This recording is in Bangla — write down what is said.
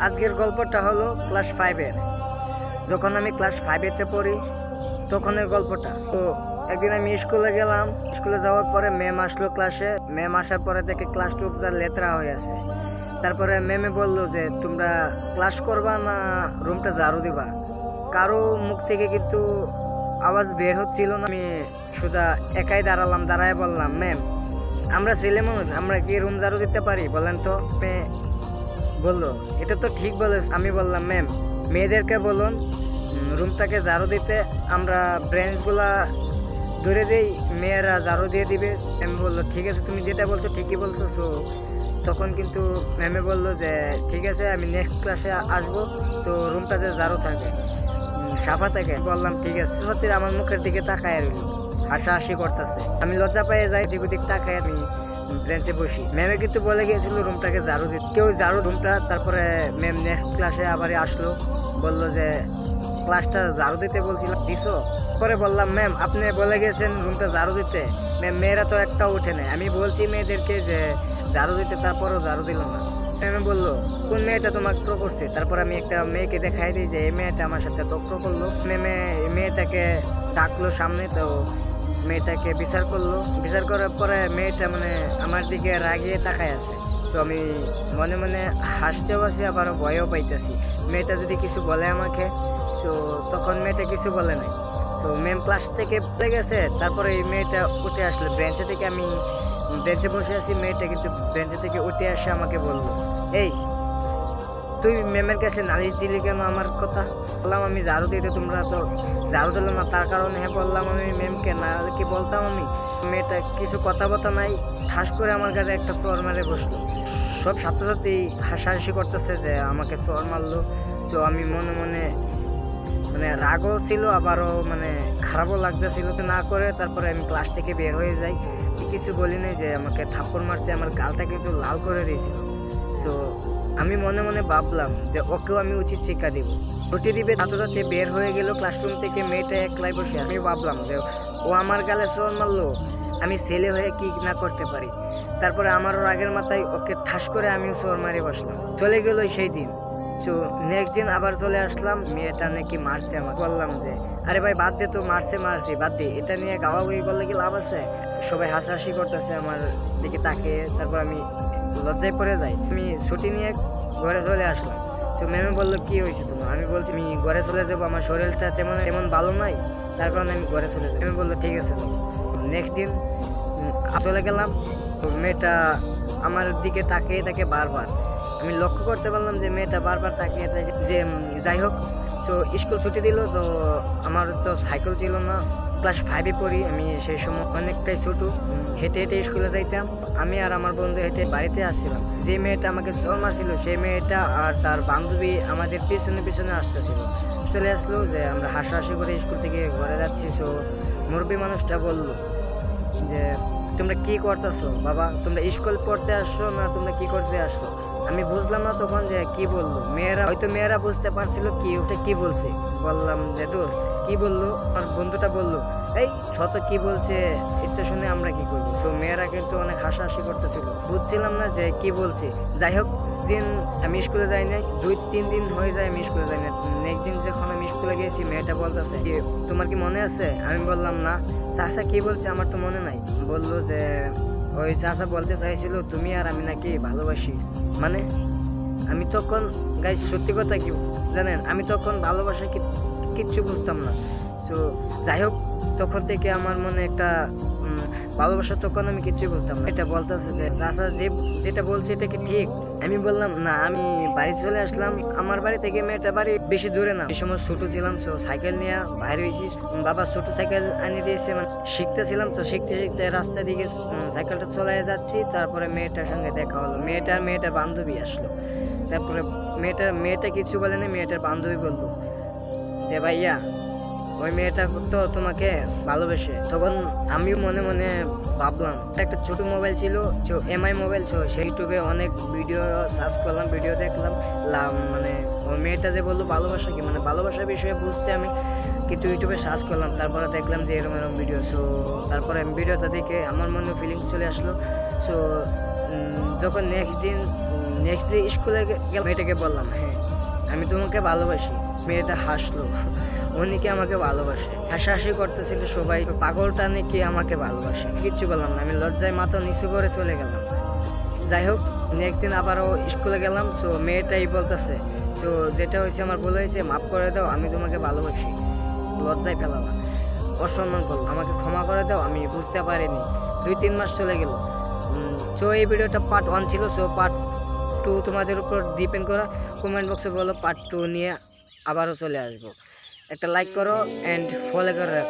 আজকের গল্পটা হলো ক্লাস ফাইভের যখন আমি ক্লাস ফাইভেতে পড়ি, তখনের গল্পটা। তো একদিন আমি স্কুলে গেলাম। স্কুলে যাওয়ার পরে ম্যাম আসলো ক্লাসে ম্যাম আসার পরে দেখে ক্লাস টুকটা লেতরা হয়ে আছে। তারপরে ম্যামে বলল যে, তোমরা ক্লাস করবা না রুমটা ঝাড়ু দিবা? কারও মুখ থেকে কিন্তু আওয়াজ বের হচ্ছিল না। আমি শুধু একাই দাঁড়ালাম, দাঁড়ায় বললাম ম্যাম আমরা ছেলে মানুষ, আমরা কি রুম ঝাড়ু দিতে পারি বলেন তো? বলল, এটা তো ঠিক বলে আমি বললাম ম্যাম মেয়েদেরকে বলুন রুমটাকে ঝাড়ু দিতে আমরা ব্রেঞ্চগুলা ধরে দেই, মেয়েরা ঝাড়ু দিয়ে দিবে। আমি বলল, ঠিক আছে, তুমি যেটা বলছো ঠিকই বলছো। তো তখন কিন্তু ম্যামে বলল যে, ঠিক আছে, আমি নেক্সট ক্লাসে আসব, তো রুমটাতে ঝাড়ু থাকে সাফা থাকে বললাম, ঠিক আছে। সত্যি আমার মুখের দিকে তাকায় রইল হাসাহাসি করতেছে। আমি লজ্জা পেয়ে যাই দিক তাকায় আমি ব্রেঞ্চে বসি। ম্যামে কিন্তু বলে গিয়েছিল রুমটাকে ঝাড়ু দিতে। কেউ ঝাড়ু রুমটা তারপরে ম্যাম নেক্সট ক্লাসে আবার আসলো। বলল যে ক্লাসটা ঝাড়ু দিতে বলছিলাম দিছো? পরে বললাম ম্যাম আপনি বলে গেছেন রুমটা ঝাড়ু দিতে। ম্যাম মেয়েরা তো একটা উঠে নেয় আমি বলছি মেয়েদেরকে যে, ঝাড়ু দিতে। তারপরও ঝাড়ু দিল না। ম্যামে বলল, কোন মেয়েটা তোমাকে ট্রো করছে? তারপর আমি একটা মেয়েকে দেখাই দিই যে, এই মেয়েটা আমার সাথে টক্র করল। ম্যামে এই মেয়েটাকে ডাকলো সামনে, তো মেয়েটাকে বিচার করল। বিচার করার পরে মেয়েটা মানে আমার দিকে রাগিয়ে তাকায় আছে। তো আমি মনে মনে হাসতেও আছি আবার ভয়ও পাইতেছি। মেয়েটা যদি কিছু বলে আমাকে, তো তখন মেয়েটা কিছু বলে নাই। তো ম্যাম ক্লাস থেকে বলে গেছে, তারপরে এই মেয়েটা উঠে আসলো। বেঞ্চে থেকে আমি বেঞ্চে বসে আছি, মেয়েটা কিন্তু বেঞ্চে থেকে উঠে আসে আমাকে বলল, এই তুই ম্যামের কাছে নালিশ দিলি কেন আমার কথা? বললাম আমি ঝাড়ু দিতে, তোমরা তো ঝাড়ু দিল না, তার কারণে হ্যাঁ বললাম আমি ম্যামকে না কি বলতাম আমি? মেয়েটা কিছু কথা বথা নাই, ঠাস করে আমার কাছে একটা চর মারে বসল। সব ছাত্রছাত্রী হাসাহাসি করতেছে যে আমাকে চর মারলো। তো আমি মনে মনে মানে রাগও ছিল, আবারও মানে খারাপও লাগতেছিল না করে, তারপরে আমি ক্লাস থেকে বের হয়ে যাই। কিছু বলি নাই যে আমাকে থাপ্পড় মারতে আমার গালটা কিন্তু লাল করে দিয়েছিল। তো আমি মনে মনে ভাবলাম যে ওকেও আমি উচিত শিক্ষা দিব। ছুটি দিবে ছাত্রছাত্রী বের হয়ে গেল ক্লাসরুম থেকে মেয়েটা একলাই বসে। আমি ভাবলাম যে ও আমার গালে চোর মারলো, আমি ছেলে হয়ে কি না করতে পারি? তারপরে আমারও রাগের মাথায় ওকে ঠাস করে আমিও চোর মারি বসলাম। চলে গেল সেই দিন। তো নেক্সট দিন আবার চলে আসলাম, মেয়েটা নাকি মারছে আমার বললাম যে, আরে ভাই, বাদ দে তো, মারছে, মারছি, বাদ দে। এটা নিয়ে গাওয়া গাওয়াগুই বললে কি লাভ আছে? সবাই হাসাহাসি করতেছে আমার দিকে তাকে তারপর আমি লজ্জায় পড়ে যাই আমি ছুটি নিয়ে ঘরে চলে আসলাম। তো ম্যামে বলল, কি হয়েছে তোমার? আমি বলছি, আমি ঘরে চলে যাব, আমার শরীরটা তেমন তেমন ভালো নাই। তার কারণে আমি ঘরে চলে যাই আমি বলল, ঠিক আছে নেক্সট দিন চলে গেলাম। তো মেয়েটা আমার দিকে তাকিয়ে থাকে বারবার, আমি লক্ষ্য করতে পারলাম যে মেয়েটা বারবার তাকিয়ে থাকে যে যাই হোক, তো স্কুল ছুটি দিল, তো আমার তো সাইকেল ছিল না। ক্লাস ফাইভে পড়ি, আমি সেই সময় অনেকটাই ছোট হেঁটে হেঁটে স্কুলে যাইতাম। আমি আর আমার বন্ধু হেঁটে বাড়িতে আসছিলাম। যে মেয়েটা আমাকে চোর মারছিল সেই মেয়েটা আর তার বান্ধবী আমাদের পিছনে পিছনে আসতেছিল। চলে আসলো যে আমরা হাসাহাসি করে স্কুল থেকে ঘরে যাচ্ছি। তো মুরব্বী মানুষটা বলল যে, তোমরা কি করতেছো? বাবা, তোমরা স্কুল পড়তে আসছো না তোমরা কি করতে আসছো? আমি বুঝলাম না তখন যে কি বলল। মেয়েরা, হয়তো মেয়েরা বুঝতে পারছিল কি, ওটা কি বলছে? বললাম যে দোষ কি বলল? আমার বন্ধুটা বলল এই শত কি বলছে এটা শুনে আমরা কি করব? তো মেয়েরা কিন্তু অনেক হাসাহাসি করতেছিল। বুঝছিলাম না যে কি বলছে। যাই হোক দিন আমি স্কুলে যাই নাই। দুই তিন দিন হয়ে যায় আমি স্কুলে যাই না নেক্সট দিন যখন আমি স্কুলে গেছি মেয়েটা বলতেছে "কি, তোমার কি মনে আছে? আমি বললাম না। চাষা কি বলছে? আমার তো মনে নাই। বলল যে ওই চাষা বলতে চাইছিল তুমি আর আমি নাকি ভালোবাসি। মানে আমি তখন গাই সত্যি কথা কি জানেন? আমি তখন ভালোবাসা কিচ্ছু বুঝতাম না। তো যাই হোক, তখন থেকে আমার মনে একটা ভালোবাসা তখন আমি কিছুই বলতাম এটা বলতেছে যে চাষা যে যেটা বলছে এটা কি ঠিক? আমি বললাম, না, আমি বাড়ি চলে আসলাম। আমার বাড়ি থেকে মেয়েটা বাড়ি বেশি দূরে না। এই সময় ছোট ছিলাম তো সাইকেল নিয়ে বাইরে হয়েছি। বাবা ছোট সাইকেল আনি দিয়েছে মানে শিখতেছিলাম, তো শিখতে শিখতে রাস্তা দিকে সাইকেলটা চলে যাচ্ছি। তারপরে মেয়েটার সঙ্গে দেখা হলো। মেয়েটার মেয়েটার বান্ধবী আসলো। তারপরে মেয়েটার মেয়েটা কিছু বলে না মেয়েটার বান্ধবী বলল যে, ভাইয়া ওই মেয়েটা তো তোমাকে ভালোবেসে। তখন আমিও মনে মনে ভাবলাম, একটা ছোট মোবাইল ছিল এমআই মোবাইল ছিল সেই ইউটিউবে অনেক ভিডিও সার্চ করলাম ভিডিও দেখলাম মানে ওই মেয়েটা যে বলল ভালোবাসা কি? মানে ভালোবাসার বিষয়ে বুঝতে আমি কিন্তু ইউটিউবে সার্চ করলাম, তারপরে দেখলাম যে এরকম এরকম ভিডিও সো তারপরে আমি ভিডিওটা দেখে আমার মনে ফিলিংস চলে আসলো সো যখন নেক্সট দিন নেক্সট ডে স্কুলে গেলাম মেয়েটাকে বললাম হ্যাঁ আমি তোমাকে ভালোবাসি। মেয়েটা হাসলো। উনি কি আমাকে ভালোবাসে? হাসাহাসি করতেছিল সবাই পাগলটা নাকি আমাকে ভালোবাসে? কিচ্ছু বললাম না, আমি লজ্জায় মাথা নিচু করে চলে গেলাম। যাই হোক, নেক্সট দিন আবারও স্কুলে গেলাম, তো মেয়েটাই বলতেছে, তো যেটা হয়েছে, আমার ভুল হয়েছে, মাফ করে দাও, আমি তোমাকে ভালোবাসি। লজ্জায় ফেলালাম। অসম্মান করল আমাকে ক্ষমা করে দাও, আমি বুঝতে পারিনি। দুই তিন মাস চলে গেল। সো এই ভিডিওটা পার্ট ওয়ান ছিল সো পার্ট টু তোমাদের উপর ডিপেন্ড করা। কমেন্ট বক্সে বলো পার্ট টু নিয়ে আবারও চলে আসব। একটা লাইক করো অ্যান্ড ফলো করে